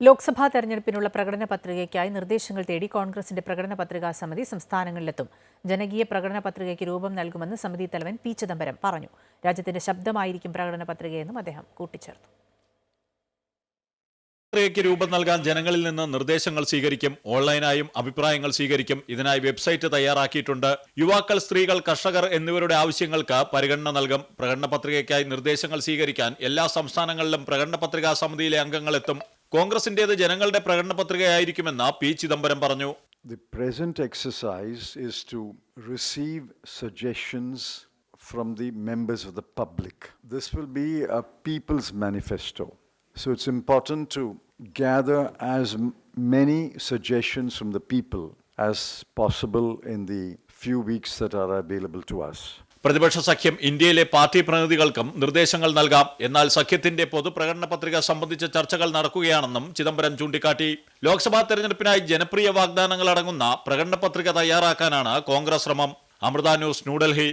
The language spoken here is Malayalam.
ലോക്സഭാ തെരഞ്ഞെടുപ്പിനുള്ള പ്രകടന പത്രികയ്ക്കായി നിർദ്ദേശങ്ങൾ തേടി കോൺഗ്രസിന്റെ പ്രകടന പത്രികാ സമിതി സംസ്ഥാനങ്ങളിലെത്തും. ജനകീയ പ്രകടന പത്രികയ്ക്ക് രൂപം നൽകുമെന്ന് സമിതി തലവൻ പി ചിദംബരം പറഞ്ഞു. രാജ്യത്തിന്റെ ശബ്ദമായിരിക്കും പ്രകടന പത്രികയെന്നും അദ്ദേഹം കൂട്ടിച്ചേർത്തു. പത്രികയ്ക്ക് രൂപം നൽകാൻ ജനങ്ങളിൽ നിന്ന് നിർദ്ദേശങ്ങൾ സ്വീകരിക്കും ഓൺലൈനായും അഭിപ്രായങ്ങൾ സ്വീകരിക്കും. ഇതിനായി വെബ്സൈറ്റ് തയ്യാറാക്കിയിട്ടുണ്ട്. യുവാക്കൾ സ്ത്രീകൾ കർഷകർ എന്നിവരുടെ ആവശ്യങ്ങൾക്ക് പരിഗണന നൽകും. പ്രകടന പത്രികയ്ക്കായി നിർദ്ദേശങ്ങൾ സ്വീകരിക്കാൻ എല്ലാ സംസ്ഥാനങ്ങളിലും പ്രകടന പത്രികാ സമിതിയിലെ അംഗങ്ങൾ എത്തും കോൺഗ്രസിന്റേത് ജനങ്ങളുടെ പ്രകടന പത്രികയായിരിക്കുമെന്ന് പി ചിദംബരം പറഞ്ഞു The present exercise is to receive suggestions from the members of the public. This will be a people's manifesto. So it's important to gather as m- many suggestions from the people as possible in the few weeks that are available to us. പ്രതിപക്ഷ സഖ്യം ഇന്ത്യയിലെ പാർട്ടി പ്രതിനിധികൾക്കും നിർദ്ദേശങ്ങൾ നൽകാം. എന്നാൽ സഖ്യത്തിന്റെ പൊതുപ്രകടന പത്രിക സംബന്ധിച്ച ചർച്ചകൾ നടക്കുകയാണെന്നും ചിദംബരം ചൂണ്ടിക്കാട്ടി. ലോക്സഭാ തെരഞ്ഞെടുപ്പിനായി ജനപ്രിയ വാഗ്ദാനങ്ങൾ അടങ്ങുന്ന പ്രകടന പത്രിക തയ്യാറാക്കാനാണ് കോൺഗ്രസ് ശ്രമം. അമൃത ന്യൂസ് ന്യൂഡൽഹി.